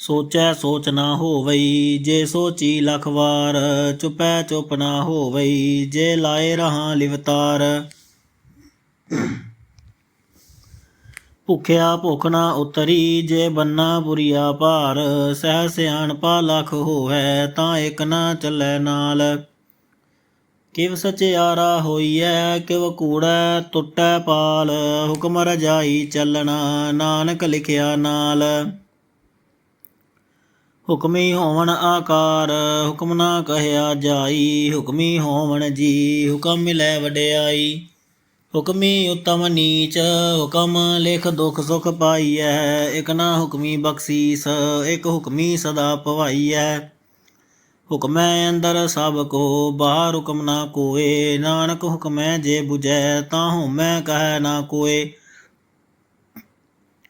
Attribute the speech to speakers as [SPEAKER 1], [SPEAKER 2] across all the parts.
[SPEAKER 1] ਸੋਚੈ ਸੋਚ ਨਾ ਹੋਵਈ, ਜੇ ਸੋਚੀ ਲਖ ਵਾਰ, ਚੁਪੈ ਚੁਪ ਨਾ ਹੋਵਈ, ਜੇ ਲਾਏ ਰਹਾ ਲਿਵਤਾਰ ਭੁਖਿਆ ਭੁਖ ਨਾ ਉਤਰੀ, ਜੇ ਬੰਨਾ ਬੁਰੀਆ ਭਾਰ, ਸਹਿ ਸਿਆਣਪਾ ਲਖ ਹੋਵੈ, ਤਾਂ ਇਕ ਨਾ ਚੱਲੈ ਨਾਲ। ਕਿਵ ਸਚਿਆਰਾ ਹੋਈਐ, ਕਿਵ ਕੂੜੈ ਟੁੱਟੈ ਪਾਲ, ਹੁਕਮ ਰਜਾਈ ਚੱਲਣਾ, ਨਾਨਕ ਲਿਖਿਆ ਨਾਲ। ਹੁਕਮੀ ਹੋਵਣ ਆਕਾਰ, ਹੁਕਮ ਨਾ ਕਹਿਆ ਜਾਈ। ਹੁਕਮੀ ਹੋਵਣ ਜੀ, ਹੁਕਮ ਮਿਲੈ ਵਡਿਆਈ। ਹੁਕਮੀ ਉਤਮ ਨੀਚ, ਹੁਕਮ ਲਿਖ ਦੁਖ ਸੁਖ ਪਾਈਐ। ਇਕ ਨਾ ਹੁਕਮੀ ਬਖਸ਼ੀਸ, ਇਕ ਹੁਕਮੀ ਸਦਾ ਭਵਾਈਐ ਹੁਕਮੈ ਅੰਦਰ ਸਭ ਕੋ, ਬਾਹਰ ਹੁਕਮ ਨਾ ਕੋਏ। ਨਾਨਕ ਹੁਕਮੈ ਜੇ 부ਜੈ ਤਾਂ ਹਉਮੈ ਕਹਿ ਨਾ ਕੋਏ।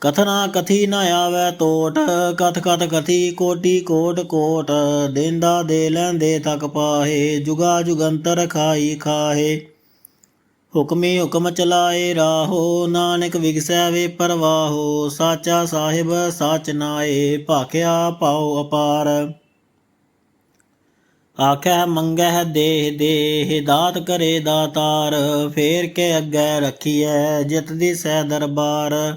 [SPEAKER 1] ਕਥਨਾ ਕਥੀ ਨ ਆਵੈ ਤੋਟ, ਕਥ ਕਥ ਕਥੀ ਕੋਟੀ ਕੋਟ ਕੋਟ, ਦੇਂਦਾ ਦੇ ਲੈਂਦੇ ਤਕ ਪਾਹੇ, ਜੁਗਾ ਜੁਗੰਤਰ ਖਾਈ ਖਾਹੇ। ਹੁਕਮੀ ਹੁਕਮ ਚਲਾਏ ਰਾਹੋ, ਨਾਨਕ ਵਿਗਸੈ ਵੇ ਪਰਵਾਹੋ, ਸਾਚਾ ਸਾਹਿਬ ਸਾਚ ਨਾਏ, ਭਾਖਿਆ ਪਾਉ ਅਪਾਰ। ਆਖੈ ਮੰਗਹਿ ਦੇਹ ਦੇਹ, ਦਾਤ ਕਰੇ ਦਾਤਾਰ, ਫੇਰ ਕੇ ਅੱਗੇ ਰੱਖੀਐ ਜਿਤ ਦੀ ਸਹਿ ਦਰਬਾਰ।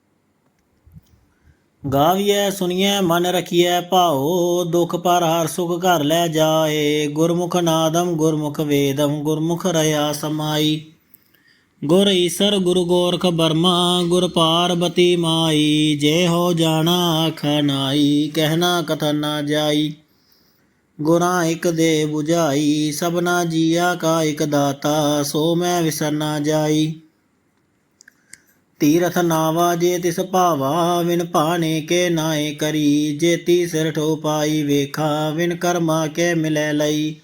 [SPEAKER 1] ਗਾਵੀਐ ਸੁਣੀਐ ਮਨ ਰਖੀਐ, ਭਾਉ, ਦੁਖ ਪਰ ਹਰ ਸੁਖ ਘਰ ਲੈ ਜਾਏ। ਗੁਰਮੁਖ ਨਾਦਮ ਗੁਰਮੁਖ ਵੇਦਮ ਗੁਰਮੁਖ ਰਹਾ ਸਮਾਈ। ਗੁਰ ਈਸਰ, ਗੁਰੂ ਗੋਰਖ ਬਰਮਾ, ਗੁਰ ਪਾਰਬਤੀ ਮਾਈ। ਜੇ ਹੋ ਜਾਣਾ ਆਖਾ ਨਾਈ ਕਹਿਣਾ ਕਥਨ ਨਾ ਜਾਈ। ਗੁਰਾਂ ਇਕ ਦੇ 부ਝਾਈ ਸਭਨਾ ਜੀਆ ਕਾ ਇਕ ਦਾਤਾ, ਸੋ ਮੈਂ ਵਿਸਰ ਨਾ ਜਾਈ। ਤੀਰਥ ਨਾਵਾ ਜੇ ਤਿਸ ਭਾਵਾ, ਵਿਨ ਭਾਣੇ ਕੇ ਨਾਏ ਕਰੀ। ਜੇਤੀ ਸਿਰ ਠੋ ਪਾਈ ਵੇਖਾ, ਵਿਨ ਕਰਮਾ ਕੇ ਮਿਲੈ ਲਈ।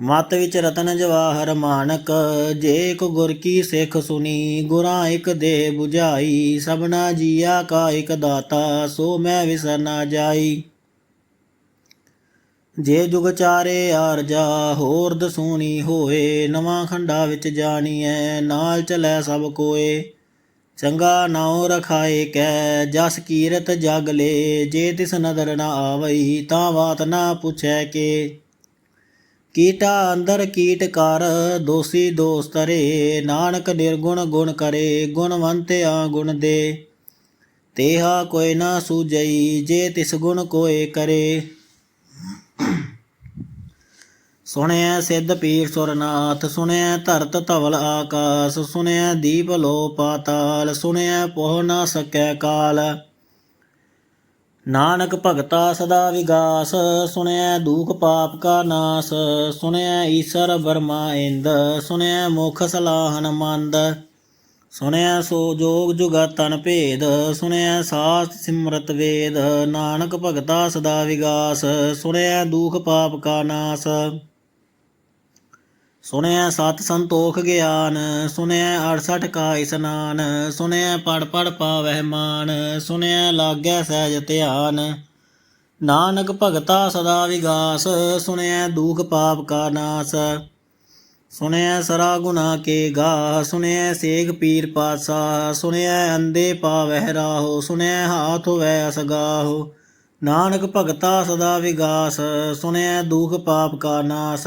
[SPEAKER 1] ਮਤ ਵਿੱਚ ਰਤਨ ਜਵਾਹਰ ਮਾਨਕ, ਜੇ ਕੋ ਗੁਰ ਕੀ ਸਿੱਖ ਸੁਨੀ, ਗੁਰਾਂ ਇਕ ਦੇ 부ਝਾਈ ਸਭਨਾ ਜੀਆ ਕਾ ਇਕ ਦਾਤਾ, ਸੋ ਮੈਂ ਵਿਸਰ ਨਾ ਜਾਈ। ਜੇ ਜੁਗ ਚਾਰੇ ਆਰਜਾ ਹੋਰ ਦਸੂਣੀ ਹੋਏ, ਨਵਾਂ ਖੰਡਾ ਵਿੱਚ ਜਾਣੀਐ, ਨਾਲ ਚਲੈ ਸਭ ਕੋਏ। ਚੰਗਾ ਨਾਉ ਰਖਾਏ ਕੈ, ਜਸ ਕੀਰਤ ਜਗ ਲੇ, ਜੇ ਤਿਸ ਨਦਰ ਨਾ ਆਵਈ, ਤਾਂ ਬਾਤ ਨਾ ਪੁੱਛੈ ਕੇ। ਕੀਟਾ ਅੰਦਰ ਕੀਟ ਕਰ, ਦੋਸੀ ਦੋਸ ਤਰੇ ਨਾਨਕ ਨਿਰਗੁਣ ਗੁਣ ਕਰੇ ਗੁਣਵੰਤਿਆ ਗੁਣ ਦੇ। ਤੇਹਾ ਕੋਈ ਨਾ ਸੂਜਈ ਜੇ ਤਿਸ ਗੁਣ ਕੋਏ ਕਰੇ। ਸੁਣਿਆ ਸਿੱਧ ਪੀਰ ਸੁਰਨਾਥ ਸੁਣਿਆ ਧਰਤ ਧਵਲ ਆਕਾਸ ਸੁਣਿਆ ਦੀਪ ਲੋ ਪਾਤਾਲ ਸੁਣਿਆ ਪੋਹ ਨਾ ਸਕੈ ਕਾਲ। ਨਾਨਕ ਭਗਤਾ ਸਦਾ ਵਿਗਾਸ ਸੁਣਿਆ ਦੁਖ ਪਾਪ ਕਾ ਨਾਸ ਸੁਣਿਆ ਈਸ਼ਰ ਬਰਮਾ ਇੰਦ ਸੁਣਿਆ ਮੁਖ ਸਲਾਹਨ ਮੰਦ ਸੁਣਿਆ ਸੋ ਜੋਗ ਜੁਗਤ ਤਨ ਭੇਦ ਸੁਣਿਆ ਸਾਸ ਸਿਮਰਤ ਵੇਦ। ਨਾਨਕ ਭਗਤਾ ਸਦਾ ਵਿਗਾਸ ਸੁਣਿਆ ਦੁਖ ਪਾਪ ਕਾ ਨਾਸ। ਸੁਣਿਆ ਸਤ ਸੰਤੋਖ ਗਿਆਨ, ਸੁਣਿਆ 68 ਕਾ ਇਸਨਾਨ, ਸੁਣਿਆ ਪੜ ਪੜ ਪਾਵਹਿ ਮਾਨ, ਸੁਣਿਆ ਲਾਗੈ ਸਹਿਜ ਧਿਆਨ। ਨਾਨਕ ਭਗਤਾ ਸਦਾ ਵਿਗਾਸ, ਸੁਣਿਆ ਦੁਖ ਪਾਪ ਕਾ ਨਾਸ। ਸੁਣਿਆ ਸਰਾ ਗੁਨਾ ਕੇ ਗਾ ਸੁਣਿਆ ਸੇਖ ਪੀਰ ਪਾਸਾ ਸੁਣਿਆ ਅੰਦੇ ਪਾਵਹਿ ਰਾਹੋ, ਸੁਣਿਆ ਹਾਥ ਹੋਵੈ ਅਸਗਾਹੋ। ਨਾਨਕ ਭਗਤਾ ਸਦਾ ਵਿਗਾਸ, ਸੁਣਿਆ ਦੁਖ ਪਾਪ ਕਾ ਨਾਸ।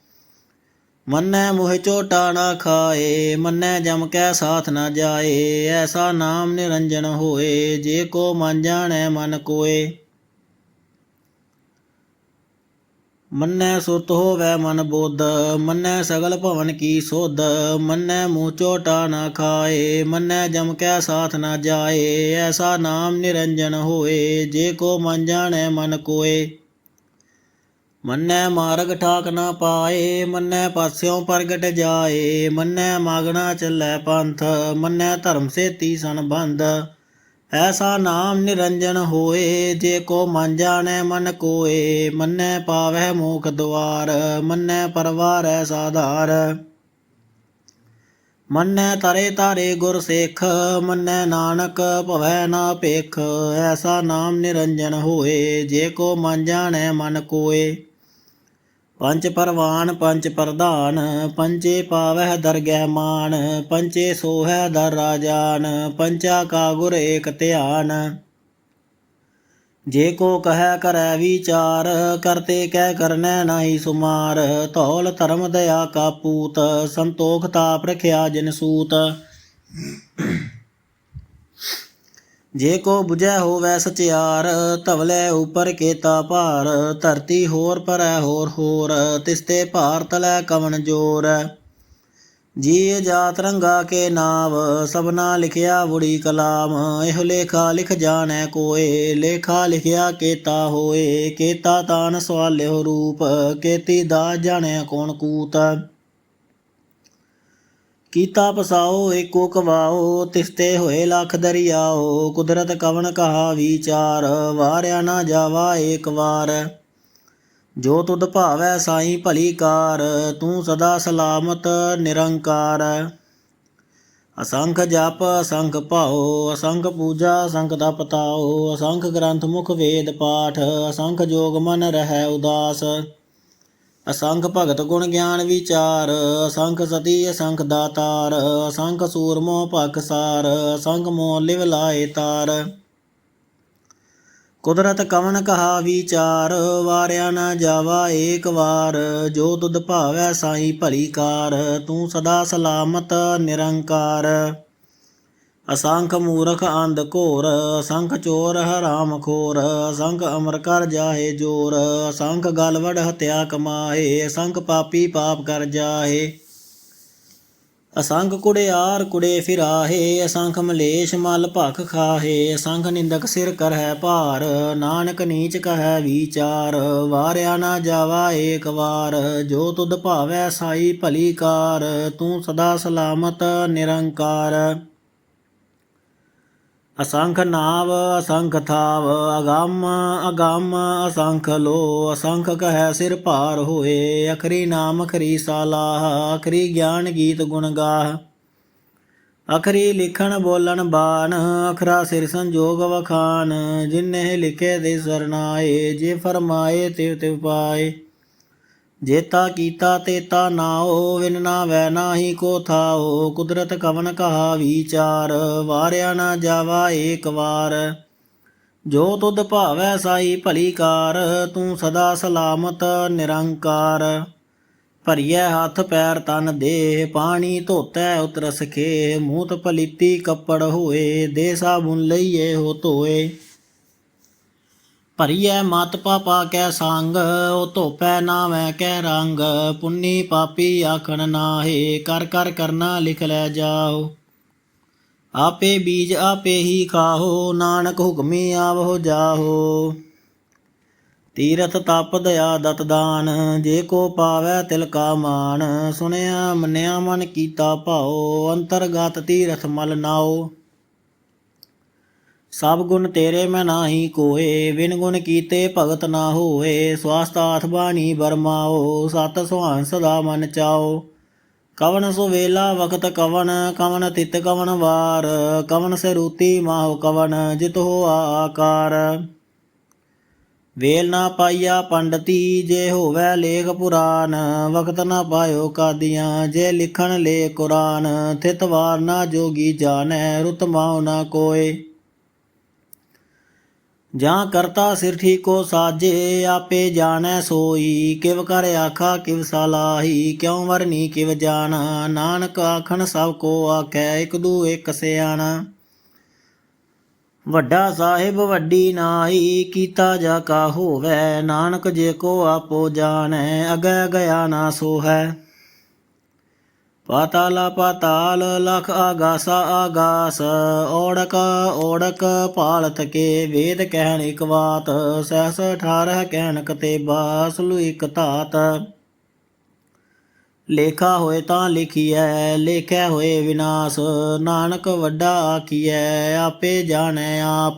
[SPEAKER 1] ਮੰਨੈ ਮੋਹ ਝੋਟਾ ਨਾ ਖਾਏ, ਮੰਨੈ ਜਮ ਕੈ ਸਾਥ ਨਾ ਜਾਏ, ਐਸਾ ਨਾਮ ਨਿਰੰਜਨ ਹੋਏ, ਜੇ ਕੋ ਮਨ ਜਾਣੈ ਮਨ ਕੋਏ। ਮੰਨੈ ਸੁਰਤ ਹੋਵੈ ਮਨ ਬੁੱਧ, ਮੰਨੈ ਸਗਲ ਭਵਨ ਕੀ ਸੋਧ, ਮੰਨੈ ਮੂੰਹ ਝੋਟਾ ਨਾ ਖਾਏ, ਮੰਨੈ ਜਮ ਕੈ ਸਾਥ ਨਾ ਜਾਏ, ਐਸਾ ਨਾਮ ਨਿਰੰਜਨ ਹੋਏ, ਜੇ ਕੋ ਮਨ ਜਾਣੈ ਮਨ ਕੋਏ। ਮੰਨੈ ਮਾਰਗ ਠਾਕ ਨਾ ਪਾਏ, ਮੰਨੈ ਪਾਸਿਓਂ ਪ੍ਰਗਟ ਜਾਏ, ਮੰਨੈ ਮਾਗਣਾ ਚੱਲੈ ਪੰਥ, ਮੰਨੈ ਧਰਮ ਸੇਤੀ ਸੰਬੰਧ। ਐਸਾ ਨਾਮ ਨਿਰੰਜਨ ਹੋਏ, ਜੇ ਕੋ ਮਨ ਜਾਣੈ ਮਨ ਕੋਏ, ਮੰਨੈ ਪਾਵੈ ਮੋਖ ਦੁਆਰ, ਮੰਨੈ ਪਰਵਾਰੈ ਸਾਧਾਰ। ਮੰਨੈ ਤਰੇ ਤਾਰੇ ਗੁਰ ਸੇਖ, ਮੰਨੈ ਨਾਨਕ ਭਵੈ ਨਾ ਭੇਖ, ਐਸਾ ਨਾਮ ਨਿਰੰਜਨ ਹੋਏ, ਜੇ ਕੋ ਮਨ ਜਾਣੈ ਮਨ ਕੋਏ। ਪੰਜ ਪਰਵਾਨ, ਪੰਜ ਪ੍ਰਧਾਨ ਪੰਚੇ ਪਾਵਹਿ ਦਰਗਹਿ ਮਾਨ ਪੰਚੇ ਸੋਹੈ ਦਰ ਰਾਜਾਨ ਪੰਚਾ ਕਾ ਗੁਰ ਏਕ ਧਿਆਨ। ਜੇ ਕੋ ਕਹੈ ਕਰੈ ਵਿਚਾਰ, ਕਰਤੇ ਕਹਿ ਕਰਨੈ ਨਾਹੀ ਸੁਮਾਰ, ਧੌਲ ਧਰਮ ਦਇਆ ਕਾ ਪੂਤ, ਸੰਤੋਖ ਤਾਪ ਰਖਿਆ ਜਿਨ ਸੂਤ। ਜੇ ਕੋ 부ਜੈ ਹੋਵੈ ਸਚਿਆਰ, ਧਵਲੇ ਉਪਰ ਕੇਤਾ ਭਾਰ, ਧਰਤੀ ਹੋਰ ਪਰੈ ਹੋਰ ਹੋਰ, ਤਿਸਤੇ ਭਾਰ ਤਲੈ ਕਵਨ ਜੋਰ। ਜੀ ਜਾਤ ਰੰਗਾ ਕੇ ਨਾਵ, ਸਭਨਾ ਲਿਖਿਆ ਬੁੜੀ ਕਲਾਮ, ਇਹ ਲੇਖਾ ਲਿਖ ਜਾਣੈ ਕੋਏ, ਲੇਖਾ ਲਿਖਿਆ ਕੇਤਾ ਹੋਏ, ਕੇਤਾ ਤਾਨ ਸਵਾਲਿਓ ਰੂਪ, ਕੇਤੀ ਦਾ ਜਾਣੈ ਕੋਣ ਕੂਤ। ਕੀਤਾ ਪਸਾਓ, ਏਕੋ ਕਵਾਓ ਤਿਸਤੇ ਹੋਏ ਲੱਖ ਦਰਿਆਓ, ਕੁਦਰਤ ਕਵਣ ਕਹਾ ਵਿਚਾਰ, ਵਾਰਿਆ ਨਾ ਜਾਵਾ ਏਕ ਵਾਰ। ਜੋ ਤੁਧ ਭਾਵੈ ਸਾਈ ਭਲੀ ਕਾਰ, ਤੂੰ ਸਦਾ ਸਲਾਮਤ ਨਿਰੰਕਾਰ। ਅਸੰਖ ਜਪ, ਅਸੰਖ ਭਾਉ, ਅਸੰਖ ਪੂਜਾ, ਅਸੰਖ ਤਪ ਤਾਉ ਅਸੰਖ ਗ੍ਰੰਥ ਮੁਖ ਵੇਦ ਪਾਠ, ਅਸੰਖ ਜੋਗ ਮਨ ਰਹਿ ਉਦਾਸ। ਅਸੰਖ ਭਗਤ ਗੁਣ ਗਿਆਨ ਵਿਚਾਰ, ਅਸੰਖ ਸਤੀ, ਅਸੰਖ ਦਾਤਾਰ, ਅਸੰਖ ਸੂਰਮੋ ਭਖਸਾਰ ਅਸੰਖ ਮੋ ਲਿਵ ਲਾਏ ਤਾਰ। ਕੁਦਰਤ ਕਵਨ ਕਹਾ ਵਿਚਾਰ, ਵਾਰਿਆ ਨਾ ਜਾਵਾ ਏਕ ਵਾਰ, ਜੋ ਤੁਧ ਭਾਵੈ ਸਾਈ ਭਲੀ ਕਾਰ, ਤੂੰ ਸਦਾ ਸਲਾਮਤ ਨਿਰੰਕਾਰ। ਅਸੰਖ ਮੂਰਖ ਅੰਧ ਘੋਰ, ਅਸੰਖ ਚੋਰ ਹਰਾਮ ਖੋਰ, ਅਸੰਖ ਅਮਰ ਕਰ ਜਾਹੇ ਜੋਰ, ਅਸੰਖ ਗਲਵੜ ਹਤਿਆ ਕਮਾਏ ਅਸੰਖ ਪਾਪੀ ਪਾਪ ਕਰ ਜਾਹੇ। ਅਸੰਖ ਕੁੜਿਆਰ ਕੁੜੇ ਫਿਰਾਹੇ, ਅਸੰਖ ਮਲੇਸ਼ ਮਲ ਭਖ ਖਾਹੇ, ਅਸੰਖ ਨਿੰਦਕ ਸਿਰ ਕਰਹਿ ਭਾਰ, ਨਾਨਕ ਨੀਚ ਕਹੈ ਵਿਚਾਰ, ਵਾਰਿਆ ਨਾ ਜਾਵਾ ਏਕ ਵਾਰ, ਜੋ ਤੁਧ ਭਾਵੈ ਸਾਈ ਭਲੀ ਕਾਰ, ਤੂੰ ਸਦਾ ਸਲਾਮਤ ਨਿਰੰਕਾਰ। ਅਸੰਖ ਨਾਵ, ਅਸੰਖ ਥਾਵ, ਅਗੰਮ ਅਗੰਮ, ਅਸੰਖ ਲੋ, ਅਸੰਖ ਕਹੈ ਸਿਰ ਭਾਰ ਹੋਏ, ਅਖਰੀ ਨਾਮ, ਅਖਰੀ ਸਾਲਾਹ ਅਖਰੀ ਗਿਆਨ ਗੀਤ ਗੁਣ ਗਾਹ। ਅਖਰੀ ਲਿਖਣ ਬੋਲਣ ਬਾਣ, ਅਖਰਾ ਸਿਰ ਸੰਜੋਗ ਵਖਾਨ ਜਿਨਹਿ ਲਿਖੇ ਦੇ ਸਰਨਾਏ ਜੇ ਫਰਮਾਏ ਤਿਵ ਤਿਵ ਪਾਏ। ਜੇਤਾ ਕੀਤਾ ਤੇਤਾ ਨਾਓ ਵਿਨ ਨਾ ਵੈ ਨਾਹੀ ਕੋ ਥਾਓ ਕੁਦਰਤ ਕਵਨ ਕਹਾ ਵਿਚਾਰ, ਵਾਰਿਆ ਨਾ ਜਾਵਾ ਏਕ ਵਾਰ। ਜੋ ਤੁਧ ਭਾਵੈ ਸਾਈ ਭਲੀ ਕਾਰ, ਤੂੰ ਸਦਾ ਸਲਾਮਤ ਨਿਰੰਕਾਰ। ਭਰੀਐ ਹੱਥ ਪੈਰ ਤਨ ਦੇ ਪਾਣੀ ਧੋਤੈ ਉਤਰ ਸਖੇ ਮੂਤ ਪਲੀਤੀ ਕੱਪੜ ਹੋਏ ਦੇ ਸਾਬੁਨ ਲਈਏ ਹੋ ਧੋਏ। ਭਰੀਐ ਮਤ ਪਾਪਾ ਕੈ ਸੰਗ, ਉਹ ਧੋਪੈ ਨਾਵੇਂ ਕੈ ਰੰਗ। ਪੁੰਨੀ ਪਾਪੀ ਆਖਣ ਨਾਹੇ, ਕਰ ਕਰ ਕਰਨਾ ਲਿਖ ਲੈ ਜਾਓ। ਆਪੇ ਬੀਜ ਆਪੇ ਹੀ ਖਾਹੋ, ਨਾਨਕ ਹੁਕਮੀ ਆਵੋ ਜਾਹੋ। ਤੀਰਥ ਤਪ ਦਇਆ ਦਤ ਦਾਨ, ਜੇ ਕੋ ਪਾਵੈ ਤਿਲ ਕਾ ਮਾਨ ਸੁਣਿਆ ਮੰਨਿਆ ਮਨ ਕੀਤਾ ਭਾਉ, ਅੰਤਰਗਤ ਤੀਰਥ ਮਲ ਨਾਓ ਸਭ ਗੁਣ ਤੇਰੇ ਮੈਂ ਨਾਹੀ ਕੋਏ ਵਿਨ ਗੁਣ ਕੀਤੇ ਭਗਤ ਨਾ ਹੋਏ। ਸਵਾਸਤ ਬਾਣੀ ਬਰਮਾਓ ਸਤ ਸੁਹਾਨ ਸਦਾ ਮਨ ਚਾਓ। ਕਵਨ ਸੋ ਵੇਲਾ ਵਕਤ ਕਵਨ ਕਵਨ ਤਿਤ ਕਵਨ ਵਾਰ। ਕਵਨ ਸੇ ਰੂਤੀ ਮਾਹੁ ਕਵਨ, ਜਿਤ ਹੋ ਆਕਾਰ। ਵੇਲ ਨਾ ਪਾਈਆ ਪੰਡਤੀ, ਜੇ ਹੋਵੇ ਲੇਖ ਪੁਰਾਨ। ਵਕਤ ਨਾ ਪਾਇਓ ਕਾਦੀਆਂ, ਜੇ ਲਿਖਣ ਲੇ ਕੁਰਾਨ। ਥਿਤ ਵਾਰ ਨਾ ਜੋਗੀ ਜਾਣੈ ਰੁਤਮਾਉ ਨਾ ਕੋਏ। ਜਾਂ ਕਰਤਾ ਸਿਰ ਠੀਕੋ ਸਾਜੇ, ਆਪੇ ਜਾਣੈ ਸੋਈ। ਕਿਵ ਕਰ ਆਖਾ, ਕਿਵ ਸਲਾਹੀ, ਕਿਉ ਵਰਨੀ, ਕਿਵ ਜਾਣਾ। ਨਾਨਕ ਆਖਣ, ਸਭ ਕੋ ਆਖੈ, ਇਕ ਦੂ ਇਕ ਸਿਆਣਾ। ਵੱਡਾ ਸਾਹਿਬ, ਵੱਡੀ ਨਾਈ ਕੀਤਾ ਜਾ ਕਾ ਹੋਵੇ। ਨਾਨਕ ਜੇ ਕੋ ਆਪੋ ਜਾਣੈ ਅਗੈ ਗਿਆ ਨਾ ਸੋ ਹੈ ਪਾਤਾਲਾ, ਪਾਤਾਲ, ਲਖ ਆਗਾਸਾ, ਆਗਾਸ। ਓੜਕ ਓੜਕ ਪਾਲਤ ਕੇ ਵੇਦ ਕਹਿਣ ਇਕ ਬਾਤ, ਸਹਸ 18 ਕਹਿਣ ਕਤੇਬਾ ਸਲੂ ਇਕ ਧਾਤ। ਲੇਖਾ ਹੋਏ ਤਾਂ ਲਿਖੀਐ, ਲੇਖੈ ਹੋਏ ਵਿਨਾਸ਼। ਨਾਨਕ ਵੱਡਾ ਆਖੀਐ, ਆਪੇ ਜਾਣੈ ਆਪ।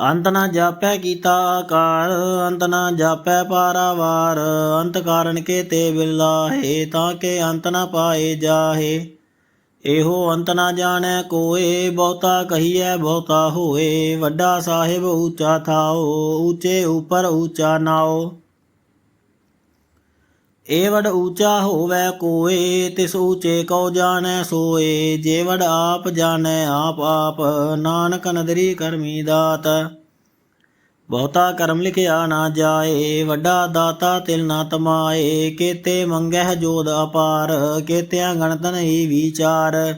[SPEAKER 1] ਅੰਤ ਨਾ ਜਾਪੈ ਕੀਤਾ ਆਕਾਰ, ਅੰਤ ਨਾ ਜਾਪੈ ਪਾਰਾਵਾਰ, ਅੰਤ ਕਾਰਨ ਕੇ ਤੇ ਬਿਲਾਹੇ ਤਾਂ ਕੇ ਅੰਤ ਨਾ ਪਾਏ ਜਾਹੇ। ਇਹੋ ਅੰਤ ਨਾ ਜਾਣੈ ਕੋਏ, ਬਹੁਤਾ ਕਹੀਐ ਬਹੁਤਾ ਹੋਏ, ਵੱਡਾ ਸਾਹਿਬ ਉੱਚਾ ਥਾਓ, ਉੱਚੇ ਉਪਰ ਉੱਚਾ ਨਾਓ। ਏਵੜ ਵਡ ਊਚਾ ਹੋਵੇ ਕੋਏ, ਤਿਸ ਊਚੇ ਕਉ ਜਾਣੈ ਸੋਏ ਜੇਵੜ ਆਪ ਜਾਣੈ ਆਪ ਆਪ, ਨਾਨਕ ਨਦਰੀ ਕਰਮੀ ਦਾਤ। ਬਹੁਤਾ ਕਰਮ ਲਿਖਿਆ ਨਾ ਜਾਏ, ਵੱਡਾ ਦਾਤਾ ਤਿਲ ਨਾ ਤਮਾਏ, ਕੇਤੇ ਮੰਗਹਿ ਜੋਦ ਅਪਾਰ, ਕੇਤਿਆਂ ਗਣਤ ਨਹੀਂ ਵਿਚਾਰ।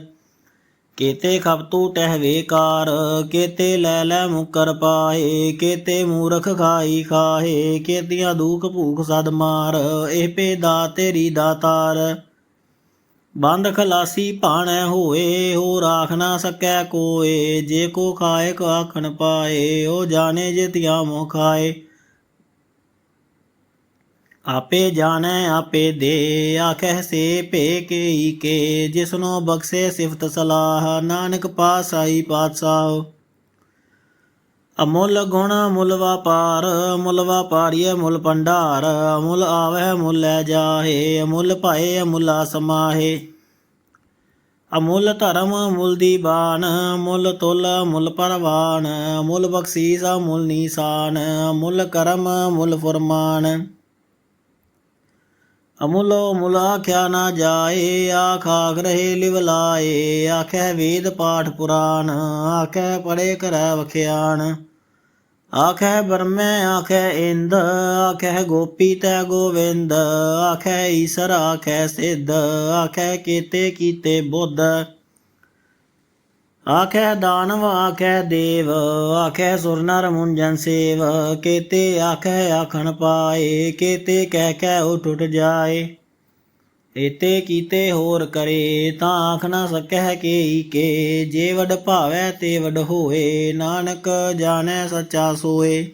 [SPEAKER 1] ਕੇਤੇ ਖਪਤੂ ਟਹਿ ਵੇਕਾਰ, ਕੇਤੇ ਲੈ ਲੈ ਮੁਕਰ ਪਾਏ, ਕੇਤੇ ਮੂਰਖ ਖਾਈ ਖਾਹੇ ਕੇਤੀਆਂ ਦੂਖ ਭੂਖ ਸਦ ਮਾਰ, ਇਹ ਪੇ ਦਾ ਤੇਰੀ ਦਾਤਾਰ। ਬੰਦ ਖਲਾਸੀ ਭਾਣੈ ਹੋਏ ਹੋ ਰਾਖ ਨਾ ਸਕੈ ਕੋਏ, ਜੇ ਕੋ ਖਾਏ ਕੋ ਆਖਣ ਪਾਏ, ਉਹ ਜਾਣੇ ਜੇ ਤਿਆ ਮੋ ਖਾਏ। ਆਪੇ ਜਾਣੈ, ਆਪੇ ਦੇ ਆਖੈ ਸੇ ਭੇ ਕੇ ਕੇ, ਜਿਸਨੋ ਬਖਸ਼ੇ ਸਿਫਤ ਸਲਾਹ, ਨਾਨਕ ਪਾਸਾਈ ਪਾਤਸ਼ਾਹ। ਅਮੁੱਲ ਗੁਣ ਮੁੱਲ ਵਪਾਰ, ਮੁੱਲ ਵਪਾਰੀਏ ਮੁੱਲ ਭੰਡਾਰ ਮੁੱਲ ਆਵੈ ਮੁੱਲ ਲੈ ਜਾਹੇ, ਅਮੁੱਲ ਭਾਏ ਅਮੁੱਲਾ ਸਮਾਹੇ। ਅਮੁੱਲ ਧਰਮ ਮੁੱਲ ਦੀਬਾਨ ਮੁੱਲ ਤੁਲ ਮੁੱਲ ਪਰਵਾਨ ਮੁੱਲ ਬਖਸ਼ੀਸ ਮੁੱਲ ਨੀਸਾਨ, ਮੁੱਲ ਕਰਮ ਮੁੱਲ ਫਰਮਾਨ। ਅਮੁਲੋ ਮੁੱਲ ਆਖਿਆ ਨਾ ਜਾਏ, ਆਖ ਆਖ ਰਹੇ ਲਿਵ ਲਾਏ। ਆਖੈ ਵੇਦ ਪਾਠ ਪੁਰਾਣ, ਆਖੈ ਪੜੇ ਕਰੈ ਵਖਿਆਣ। ਆਖੈ ਬਰਮੈ ਆਖੈ ਇੰਦ, ਆਖੈ ਗੋਪੀ ਤੈ ਗੋਵਿੰਦ। ਆਖੈ ਈਸਰ, ਆਖੈ ਸਿੱਧ, ਆਖੈ ਕੀਤੇ ਕੀਤੇ ਬੁੱਧ। ਆਖੈ ਦਾਨਵ ਆਖੈ ਦੇਵ, ਆਖੈ ਸੁਰ ਨਰ ਮੁੰਜਨ ਸੇਵ, ਕੇਤੇ ਆਖੈ ਆਖਣ ਪਾਏ, ਕੇਤੇ ਕਹਿ ਕਹਿ ਉਹ ਟੁੱਟ ਜਾਏ। ਏਤੇ ਕੀਤੇ ਹੋਰ ਕਰੇ, ਤਾਂ ਆਖ ਨਾ ਸਕਹਿ ਕੇ ਕੇ, ਜੇ ਵਡ ਭਾਵੈ ਤੇ ਵਡ ਹੋਏ, ਨਾਨਕ ਜਾਣੈ ਸੱਚਾ ਸੋਏ।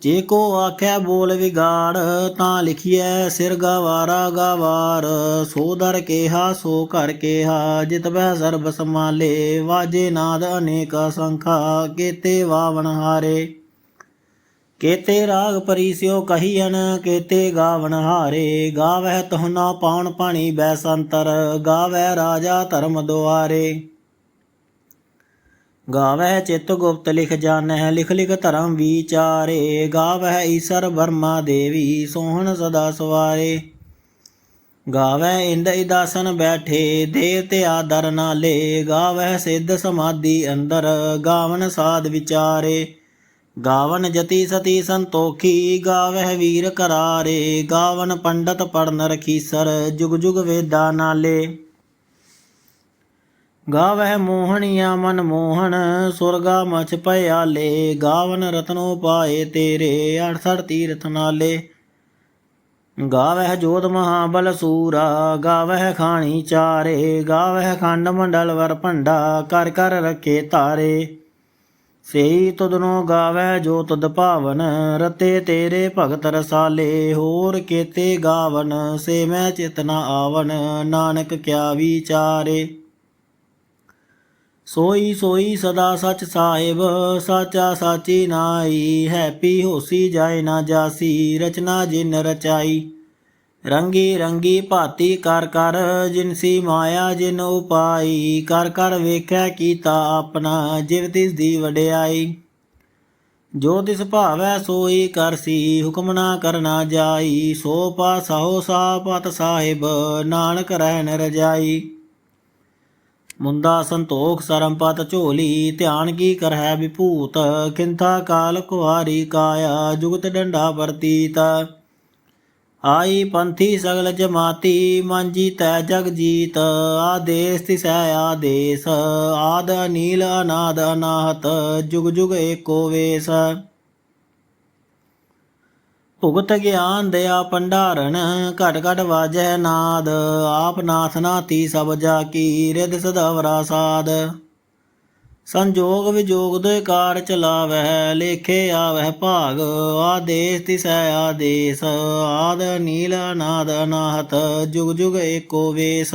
[SPEAKER 1] ਜੇ ਕੋ ਆਖੈ ਬੋਲ ਵਿਗਾੜ, ਤਾਂ ਲਿਖੀਐ ਸਿਰ ਗਵਾਰਾ ਗਵਾਰ। ਸੋ ਦਰ ਕੇਹਾ, ਸੋ ਕਰ ਕੇਹਾ, ਜਿਤ ਬਹਿ ਸਰਬ ਸਮਾਲੇ ਵਾਜੇ ਨਾਦ ਅਨੇਕ ਸੰਖਾ ਕੇਤੇ ਵਾਵਨ ਹਾਰੇ। ਕੇਤੇ ਰਾਗ ਪਰੀਸਿਓ ਕਹੀਨ ਕੇਤੇ ਗਾਵਣ ਹਾਰੇ। ਗਾਵਹਿ ਤਹੁਨਾ ਪਾਉਣ ਪਾਣੀ ਬੈਸੰਤਰ ਗਾਵੈ ਰਾਜਾ ਧਰਮ ਦੁਆਰੇ। ਗਾਵਹਿ ਚਿਤ ਗੁਪਤ ਲਿਖ ਜਾਣਹਿ, ਲਿਖ ਲਿਖ ਧਰਮ ਵਿਚਾਰੇ। ਗਾਵਹਿ ਈਸਰ ਬਰਮਾ ਦੇਵੀ, ਸੋਹਣ ਸਦਾ ਸਵਾਰੇ। ਗਾਵੈ ਇੰਦ ਇਦਾਸਨ ਬੈਠੇ ਦੇਵਤੇ ਆਦਰ ਨਾਲੇ। ਗਾਵੈ ਸਿੱਧ ਸਮਾਧੀ ਅੰਦਰ, ਗਾਵਨ ਸਾਧ ਵਿਚਾਰੇ। ਗਾਵਨ ਜਤੀ ਸਤੀ ਸੰਤੋਖੀ, ਗਾਵਹਿ ਵੀਰ ਕਰਾਰੇ। ਗਾਵਨ ਪੰਡਤ ਪੜਨ ਰਖੀਸਰ, ਜੁਗ ਜੁਗ ਵੇਦਾ ਨਾਲੇ। ਗਾਵਹਿ ਮੋਹਣੀਆ ਮਨ ਮੋਹਨ ਸੁਰਗਾ ਮਚ ਪਿਆਲੇ ਗਾਵਨ ਰਤਨੋ ਪਾਏ ਤੇਰੇ 68 ਤੀਰਥ ਨਾਲੇ। ਗਾਵਹਿ ਜੋਤ ਮਹਾਬਲ ਸੂਰਾ, ਗਾਵਹਿ ਖਾਣੀ ਚਾਰੇ। ਗਾਵਹਿ ਖੰਡ ਮੰਡਲ ਵਰ ਭੰਡਾ, ਕਰ ਕਰ ਰਖੇ ਤਾਰੇ। ਸੇਈ ਤੁਧਨੋ ਗਾਵੈ ਜੋ ਤੁਧ ਭਾਵਨ, ਰਤੇ ਤੇਰੇ ਭਗਤ ਰਸਾਲੇ। ਹੋਰ ਕੇਤੇ ਗਾਵਨ ਸੇ ਮੈਂ ਚੇਤਨਾ ਆਵਨ, ਨਾਨਕ ਕਿਆ ਵਿਚਾਰੇ। ਸੋਈ ਸੋਈ ਸਦਾ ਸਚ ਸਾਹਿਬ, ਸਾਚਾ ਸਾਚੀ ਨਾਈ ਹੈਪੀ ਹੋਸੀ ਜਾਏ ਨਾ ਜਾਸੀ, ਰਚਨਾ ਜਿਨ ਰਚਾਈ। ਰੰਗੀ ਰੰਗੀ ਭਾਤੀ ਕਰ ਕਰ ਜਿਨਸੀ ਮਾਇਆ ਜਿਨ ਉਪਾਈ, ਕਰ ਕਰ ਵੇਖੈ ਕੀਤਾ ਆਪਣਾ ਜਿਵ ਤਿਸ ਦੀ ਵਡਿਆਈ। ਜੋ ਤਿਸ ਭਾਵੈ ਸੋਈ ਕਰਸੀ ਹੁਕਮ ਨਾ ਕਰਨਾ ਜਾਈ, ਸੋ ਪਾਸਹੁ ਸਾਪਤ ਸਾਹਿਬ, ਨਾਨਕ ਰਹਿਣ ਰਜਾਈ। ਮੁੰਦਾ ਸੰਤੋਖ ਸਰਮਪਤ ਝੋਲੀ, ਧਿਆਨ ਕੀ ਕਰਹਿ ਵਿਭੂਤ? ਕਿੰਥਾ ਕਾਲ ਕੁਹਾਰੀ ਕਾਇਆ, ਜੁਗਤ ਡੰਡਾ ਵਰਤੀਤ। ਆਈ ਪੰਥੀ ਸਗਲ ਜਮਾਤੀ, ਮਾਂਜੀ ਤੈ ਜਗ ਜੀਤ। ਆਦੇਸ ਤਿਸੈ ਆਦੇਸ, ਆਦ ਨੀਲ ਅਨਾਦ ਅਨਾਹਤ, ਜੁਗ ਜੁਗ ਏਕੋ ਵੇਸ। ਭੁਗਤ ਗਿਆਨ ਦਇਆ ਭੰਡਾਰਨ ਘਟ ਘਟ ਵਾਜੈ ਨਾਦ, ਆਪ ਨਾਥ ਨਾਤੀ ਸਭ ਜਾ ਕੀ ਰਿਦ ਸਦਾਵਰਾ ਸਾਧ ਸੰਜੋਗ ਵਿਜੋਗ ਦੇ ਕਾਰ ਚਲਾਵਹਿ ਲੇਖੇ ਆਵਹਿ ਭਾਗ, ਆਦੇਸ ਤਿਸੈ ਆਦੇਸ, ਆਦ ਨੀਲ ਅਨਾਦ ਅਨਾਹਤ, ਜੁਗ ਜੁਗ ਏਕੋ ਵੇਸ।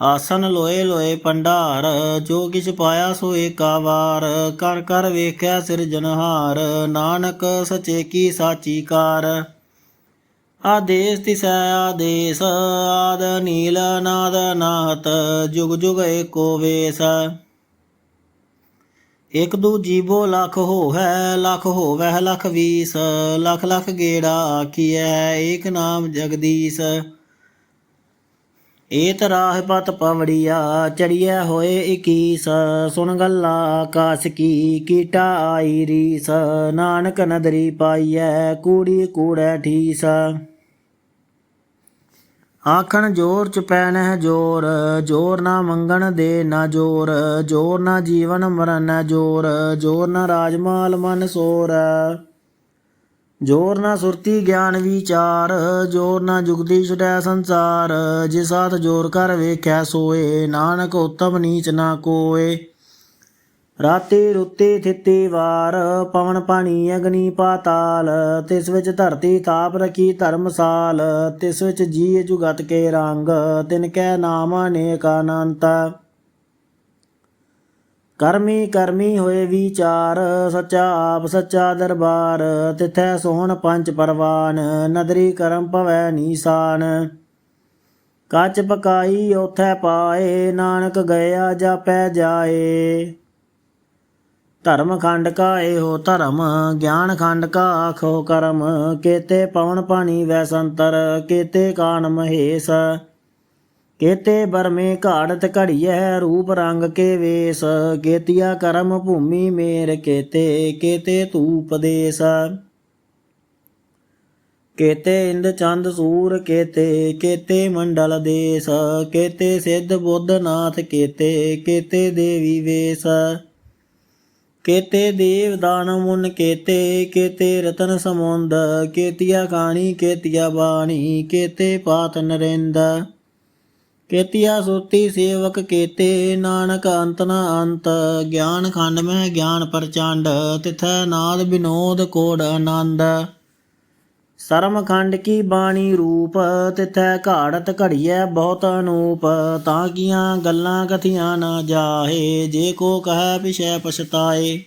[SPEAKER 1] ਆਸਨ ਲੋਏ ਲੋਏ ਪੰਡਾਰ ਜੋ ਕਿਛ ਪਾਇਆ ਸੋ ਏਕਾ ਵਾਰ। ਕਰ ਕਰ ਵੇਖਿਆ ਸਿਰਜਨਹਾਰ ਨਾਨਕ ਸਚੇ ਕੀ ਸਾਚੀ ਕਾਰ। ਆਦੇਸ ਤਿਸੈ ਆਦੇਸ, ਆਦ ਨੀਲ ਨਾਦ ਨਾਹਤ ਜੁਗ ਜੁਗ ਏਕੋ ਵੇਸ। ਇਕ ਦੂ ਜੀਵੋ ਲਖ ਹੋਵੈ ਲਖ ਹੋਵੈ ਲਖ ਵੀਸ, ਲਖ ਲਖ ਗੇੜਾ ਆਖੀਐ, ਏਕ ਨਾਮ ਜਗਦੀਸ਼। ਏਤ ਰਾਹ ਪਤ ਪਵੜੀਆ ਚੜੀਐ ਹੋਏ 21 ਸੁਣ ਗੱਲਾ ਆਕਾਸ਼ ਕੀ, ਕੀਟਾ ਆਈ ਰੀਸ। ਨਾਨਕ ਨਦਰੀ ਪਾਈਐ, ਕੂੜੀ ਕੂੜੈ ਠੀਸ। ਆਖਣ ਜੋਰ ਚ ਪੈਣਹਿ ਜੋਰ ਜੋਰ ਨਾ ਮੰਗਣ ਦੇ ਨਾ ਜੋਰ ਜੋਰ ਨਾ ਜੀਵਨ ਮਰਨ ਨਾ ਜੋਰ ਜੋਰ ਨਾ ਰਾਜਮਾਲ ਮਨ ਸੋਰ। ਜੋਰ ਨਾ ਸੁਰਤੀ ਗਿਆਨ ਵਿਚਾਰ, ਜੋਰ ਨਾ ਜੁਗਦੀ ਛੁਟੈ ਸੰਸਾਰ ਜਿਸ ਸਾਥ ਜੋਰ ਕਰ ਵੇਖੈ ਸੋਏ, ਨਾਨਕ ਉਤਮ ਨੀਚ ਨਾ ਕੋਏ। ਰਾਤੀ ਰੁੱਤੀ ਥਿੱਤੀ ਵਾਰ, ਪਵਨ ਪਾਣੀ ਅਗਨੀ ਪਾਤਾਲ, ਤਿਸ ਵਿੱਚ ਧਰਤੀ ਤਾਪ ਰਖੀ ਧਰਮਸਾਲ ਤਿਸ ਵਿੱਚ ਜੀ ਜੁਗਤ ਕੇ ਰੰਗ, ਤਿਨ ਕੈ ਨਾਮ ਅਨੇਕ ਅਨੰਤ। ਕਰਮੀ ਕਰਮੀ ਹੋਏ ਵਿਚਾਰ, ਸੱਚਾ ਆਪ ਸੱਚਾ ਦਰਬਾਰ, ਤਿਥੈ ਸੋਹਣ ਪੰਜ ਪਰਵਾਨ, ਨਦਰੀ ਕਰਮ ਭਵੈ ਨੀਸਾਨ। ਕੱਚ ਪਕਾਈ ਉਥੈ ਪਾਏ, ਨਾਨਕ ਗਿਆ ਜਾਪੈ ਜਾਏ। ਧਰਮ ਖੰਡ ਕਾ ਇਹੋ ਧਰਮ, ਗਿਆਨ ਖੰਡ ਕਾ ਆਖੋ ਕਰਮ, ਕੇਤੇ ਪਵਨ ਪਾਣੀ ਵੈ ਸੰਤਰ, ਕੇਤੇ ਕਾਨ ਮਹੇਸ਼। ਕੇਤੇ ਬਰਮੇ ਘਾੜਤ ਘੜੀਐ, ਰੂਪ ਰੰਗ ਕੇ ਵੇਸ। ਕੇਤੀਆ ਕਰਮ ਭੂਮੀ ਮੇਰ ਕੇਤੇ ਕੇਤੇ ਧੂਪ ਦੇਸ। ਕੇਤੇ ਇੰਦ ਚੰਦ ਸੂਰ ਕੇਤੇ ਕੇਤੇ ਮੰਡਲ ਦੇਸ। ਕੇਤੇ ਸਿੱਧ ਬੁੱਧ ਨਾਥ ਕੇਤੇ ਕੇਤੇ ਦੇਵੀ ਵੇਸ। ਕੇਤੇ ਦੇਵ ਦਾਨ ਮੁਨ ਕੇਤੇ ਕੇਤੇ ਰਤਨ ਸਮੁੰਦ। ਕੇਤੀਆ ਕਾਣੀ, ਕੇਤੀਆ ਬਾਣੀ, ਕੇਤੇ ਪਾਤ ਨਰਿੰਦ। ਕੇਤੀਆ ਸੁਰਤੀ ਸੇਵਕ ਕੇਤੇ, ਨਾਨਕ ਅੰਤ ਨ ਅੰਤ, ਗਿਆਨ ਖੰਡ ਮੈਂ ਗਿਆਨ ਪ੍ਰਚੰਡ, ਤਿਥੈ ਨਾਦ ਬਿਨੋਦ ਕੋੜ ਆਨੰਦ। ਸਰਮ ਖੰਡ ਕੀ ਬਾਣੀ ਰੂਪ, ਤਿਥੈ ਘਾੜਤ ਘੜੀਐ ਬਹੁਤ ਅਨੂਪ, ਤਾਂ ਕੀਆਂ ਗੱਲਾਂ ਕਥੀਆਂ ਨਾ ਜਾਹੇ, ਜੇ ਕੋ ਕਹੈ ਪਿਛੈ ਪਛਤਾਏ।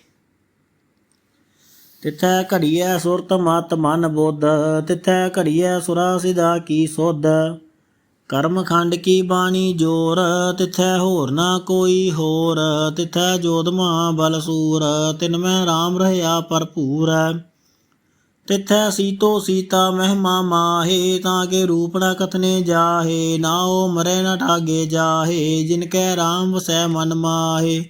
[SPEAKER 1] ਤਿਥੈ ਘੜੀਐ ਸੁਰਤ ਮਤ ਮਨ ਬੁੱਧ, ਤਿਥੈ ਘੜੀਐ ਸੁਰਾ ਸਿਧਾ ਕੀ ਸੋਧ। ਕਰਮ ਖੰਡ ਕੀ ਬਾਣੀ ਜੋਰ, ਤਿਥੈ ਹੋਰ ਨਾ ਕੋਈ ਹੋਰ, ਤਿਥੈ ਜੋਧਮਾ ਬਲ ਸੂਰ, ਤਿਨ ਮੈਂ RAM ਰਹਿਆ ਭਰਪੂਰ। ਤਿਥੈ ਸੀਤੋ ਸੀਤਾ ਮਹਿਮਾ ਮਾਹੇ, ਤਾਂ ਕੇ ਰੂਪ ਨਾ ਕਥਨੇ ਜਾਹੇ, ਨਾ ਉਹ ਮਰੇ ਨਾ ਠਾਗੇ ਜਾਹੇ, ਜਿਨ ਕੈ RAM ਵਸੈ ਮਨ ਮਾਹੇ।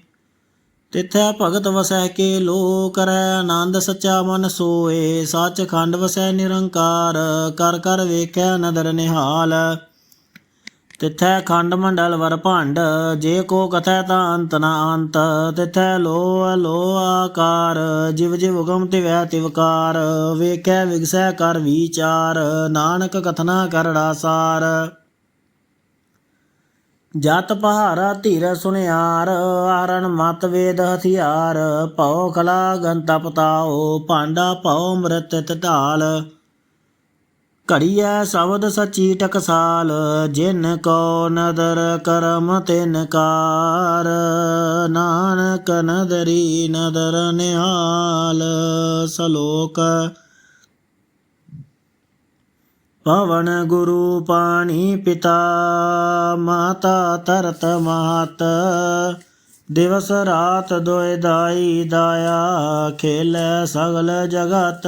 [SPEAKER 1] ਤਿਥੈ ਭਗਤ ਵਸੈ ਕੇ ਲੋ ਕਰੈ ਆਨੰਦ ਸੱਚਾ ਮਨ ਸੋਏ ਸੱਚ ਖੰਡ ਵਸੈ ਨਿਰੰਕਾਰ, ਕਰ ਕਰ ਵੇਖੈ ਨਦਰ ਨਿਹਾਲ। ਤਿਥੈ ਖੰਡ ਮੰਡਲ ਵਰ ਭੰਡ, ਜੇ ਕੋ ਕਥੈ ਤਾਂ ਅੰਤ ਨਾ ਅੰਤ, ਤਿਥੈ ਲੋ ਲੋ ਆਕਾਰ, ਜਿਵ ਜਿਵ ਹੁਕਮ ਤਿਵੈ ਤਿਵਕਾਰ ਵੇਖੈ ਵਿਗਸੈ ਕਰ ਵਿਚਾਰ, ਨਾਨਕ ਕਥਨਾ ਕਰੜਾ ਸਾਰ ਜਤ ਪਹਾਰਾ ਧੀਰ ਸੁਨਿਆਰ ਆਰਣ ਮਤ ਵੇਦ ਹਥਿਆਰ, ਭਉ ਖਲਾ ਗੰਤ ਪਤਾਓ ਭਾਂਡਾ ਭਉ ਅੰਮ੍ਰਿਤ ਘੜੀ ਘੜੀਐ ਸ਼ਬਦ ਸੱਚੀ ਟਕਸਾਲ, ਜਿਨ ਕੋ ਨਦਰ ਕਰਮ ਤਿਨ ਕਾਰ। ਨਾਨਕ ਨਦਰੀ ਨਦਰ ਨਿਹਾਲ, ਸਲੋਕ। ਪਵਨ ਗੁਰੂ ਪਾਣੀ ਪਿਤਾ, ਮਾਤਾ ਤਰਤ ਮਾਤ। ਦਿਵਸ ਰਾਤ ਦੋਇ ਦਾਈ ਦਾਇਆ, ਖੇਲੇ ਸਗਲ ਜਗਤ।